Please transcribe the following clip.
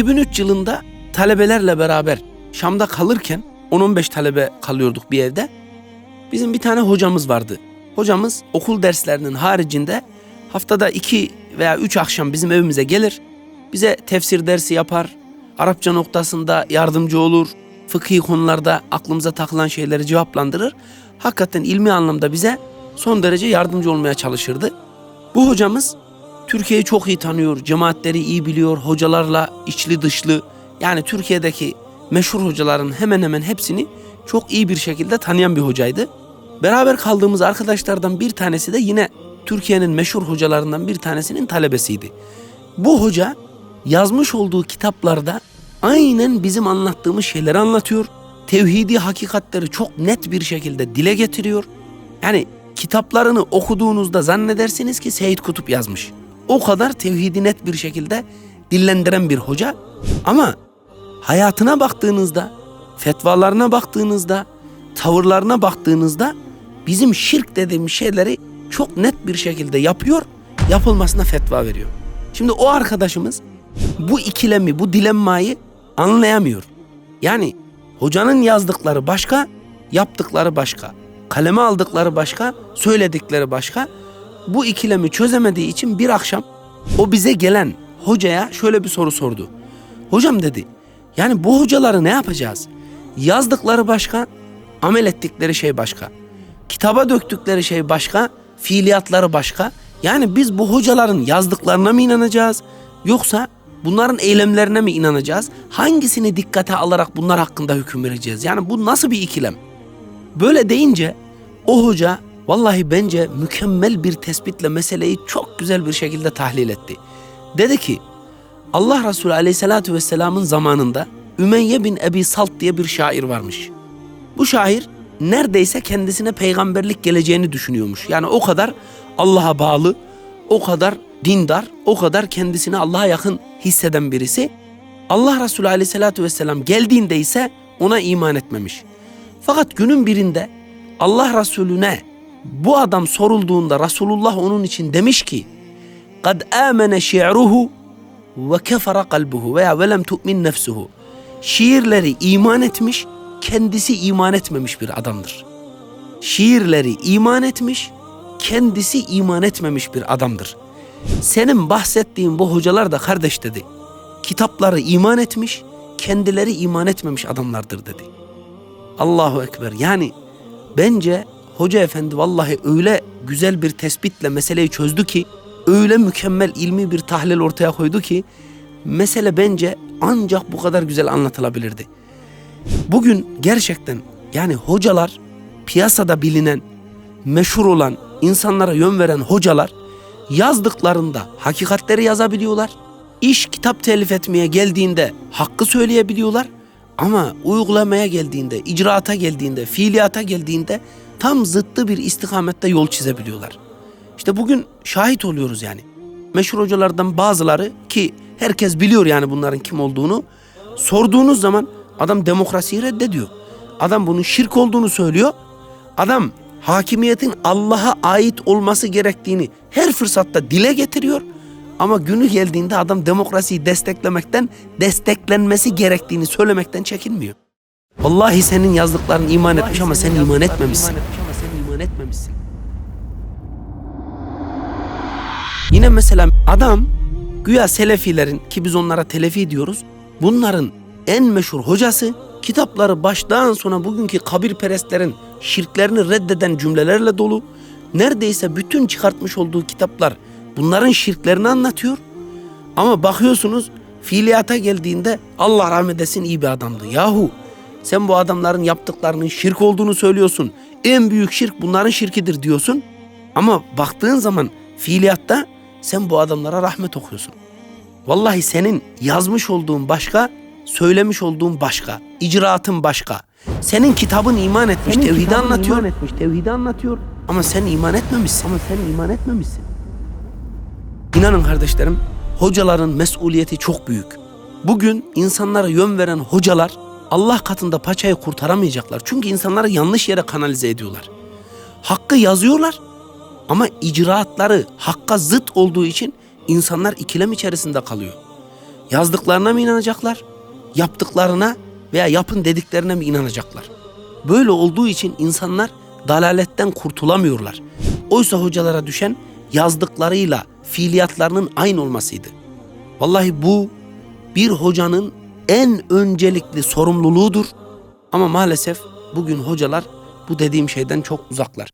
2003 yılında talebelerle beraber Şam'da kalırken 10-15 talebe kalıyorduk bir evde. Bizim bir tane hocamız vardı. Hocamız okul derslerinin haricinde haftada iki veya üç akşam bizim evimize gelir. Bize tefsir dersi yapar. Arapça noktasında yardımcı olur. Fıkhi konularda aklımıza takılan şeyleri cevaplandırır. Hakikaten ilmi anlamda bize son derece yardımcı olmaya çalışırdı. Bu hocamız Türkiye'yi çok iyi tanıyor, cemaatleri iyi biliyor, hocalarla içli dışlı yani Türkiye'deki meşhur hocaların hemen hemen hepsini çok iyi bir şekilde tanıyan bir hocaydı. Beraber kaldığımız arkadaşlardan bir tanesi de yine Türkiye'nin meşhur hocalarından bir tanesinin talebesiydi. Bu hoca yazmış olduğu kitaplarda aynen bizim anlattığımız şeyleri anlatıyor. Tevhidi hakikatleri çok net bir şekilde dile getiriyor. Yani kitaplarını okuduğunuzda zannedersiniz ki Seyit Kutup yazmış. O kadar tevhidi net bir şekilde dillendiren bir hoca. Ama hayatına baktığınızda, fetvalarına baktığınızda, tavırlarına baktığınızda bizim şirk dediğimiz şeyleri çok net bir şekilde yapıyor, yapılmasına fetva veriyor. Şimdi o arkadaşımız bu ikilemi, bu dilemmayı anlayamıyor. Yani hocanın yazdıkları başka, yaptıkları başka. Kaleme aldıkları başka, söyledikleri başka. Bu ikilemi çözemediği için bir akşam o bize gelen hocaya şöyle bir soru sordu. Hocam dedi, yani bu hocaları ne yapacağız? Yazdıkları başka, amel ettikleri şey başka. Kitaba döktükleri şey başka, fiiliyatları başka. Yani biz bu hocaların yazdıklarına mı inanacağız? Yoksa bunların eylemlerine mi inanacağız? Hangisini dikkate alarak bunlar hakkında hüküm vereceğiz? Yani bu nasıl bir ikilem? Böyle deyince o hoca vallahi bence mükemmel bir tespitle meseleyi çok güzel bir şekilde tahlil etti. Dedi ki Allah Resulü Aleyhisselatü Vesselam'ın zamanında Ümeyye bin Ebi Salt diye bir şair varmış. Bu şair neredeyse kendisine peygamberlik geleceğini düşünüyormuş. Yani o kadar Allah'a bağlı, o kadar dindar, o kadar kendisini Allah'a yakın hisseden birisi. Allah Resulü Aleyhisselatü Vesselam geldiğinde ise ona iman etmemiş. Fakat günün birinde Allah Resulüne bu adam sorulduğunda Resulullah onun için demiş ki kad amene şi'ruhu ve kefara kalbuhu veya velem tu'min nefsuhu. Şiirleri iman etmiş, kendisi iman etmemiş bir adamdır. Şiirleri iman etmiş, kendisi iman etmemiş bir adamdır. Senin bahsettiğin bu hocalar da kardeş dedi. Kitapları iman etmiş, kendileri iman etmemiş adamlardır dedi. Allahu Ekber. Yani bence hoca efendi vallahi öyle güzel bir tespitle meseleyi çözdü ki, öyle mükemmel ilmi bir tahlil ortaya koydu ki, mesele bence ancak bu kadar güzel anlatılabilirdi. Bugün gerçekten yani hocalar piyasada bilinen, meşhur olan, insanlara yön veren hocalar yazdıklarında hakikatleri yazabiliyorlar. İş kitap telif etmeye geldiğinde hakkı söyleyebiliyorlar. Ama uygulamaya geldiğinde, icraata geldiğinde, fiiliyata geldiğinde tam zıttı bir istikamette yol çizebiliyorlar. İşte bugün şahit oluyoruz yani. Meşhur hocalardan bazıları ki herkes biliyor yani bunların kim olduğunu. Sorduğunuz zaman adam demokrasiyi reddediyor. Adam bunun şirk olduğunu söylüyor. Adam hakimiyetin Allah'a ait olması gerektiğini her fırsatta dile getiriyor. Ama günü geldiğinde adam demokrasiyi desteklemekten, desteklenmesi gerektiğini söylemekten çekinmiyor. Vallahi senin yazdıkların iman etmiş ama sen iman etmemişsin. iman etmemişsin. Yine mesela adam güya Selefilerin ki biz onlara Telefi diyoruz. Bunların en meşhur hocası kitapları baştan sona bugünkü kabirperestlerin şirklerini reddeden cümlelerle dolu. Neredeyse bütün çıkartmış olduğu kitaplar bunların şirklerini anlatıyor. Ama bakıyorsunuz fiiliyata geldiğinde Allah rahmet etsin iyi bir adamdı. Yahu sen bu adamların yaptıklarının şirk olduğunu söylüyorsun. En büyük şirk bunların şirkidir diyorsun. Ama baktığın zaman fiiliyatta sen bu adamlara rahmet okuyorsun. Vallahi senin yazmış olduğun başka, söylemiş olduğun başka, icraatın başka. Senin kitabın iman etmiş, Senin tevhidi kitabın anlatıyor. iman etmiş, tevhidi anlatıyor. Ama sen iman etmemişsin. Ama sen iman etmemişsin. İnanın kardeşlerim, hocaların mesuliyeti çok büyük. Bugün insanlara yön veren hocalar Allah katında paçayı kurtaramayacaklar. Çünkü insanları yanlış yere kanalize ediyorlar. Hakkı yazıyorlar ama icraatları hakka zıt olduğu için insanlar ikilem içerisinde kalıyor. Yazdıklarına mı inanacaklar? Yaptıklarına veya yapın dediklerine mi inanacaklar? Böyle olduğu için insanlar dalaletten kurtulamıyorlar. Oysa hocalara düşen yazdıklarıyla fiiliyatlarının aynı olmasıydı. Vallahi bu bir hocanın en öncelikli sorumluluğudur. Ama maalesef bugün hocalar bu dediğim şeyden çok uzaklar.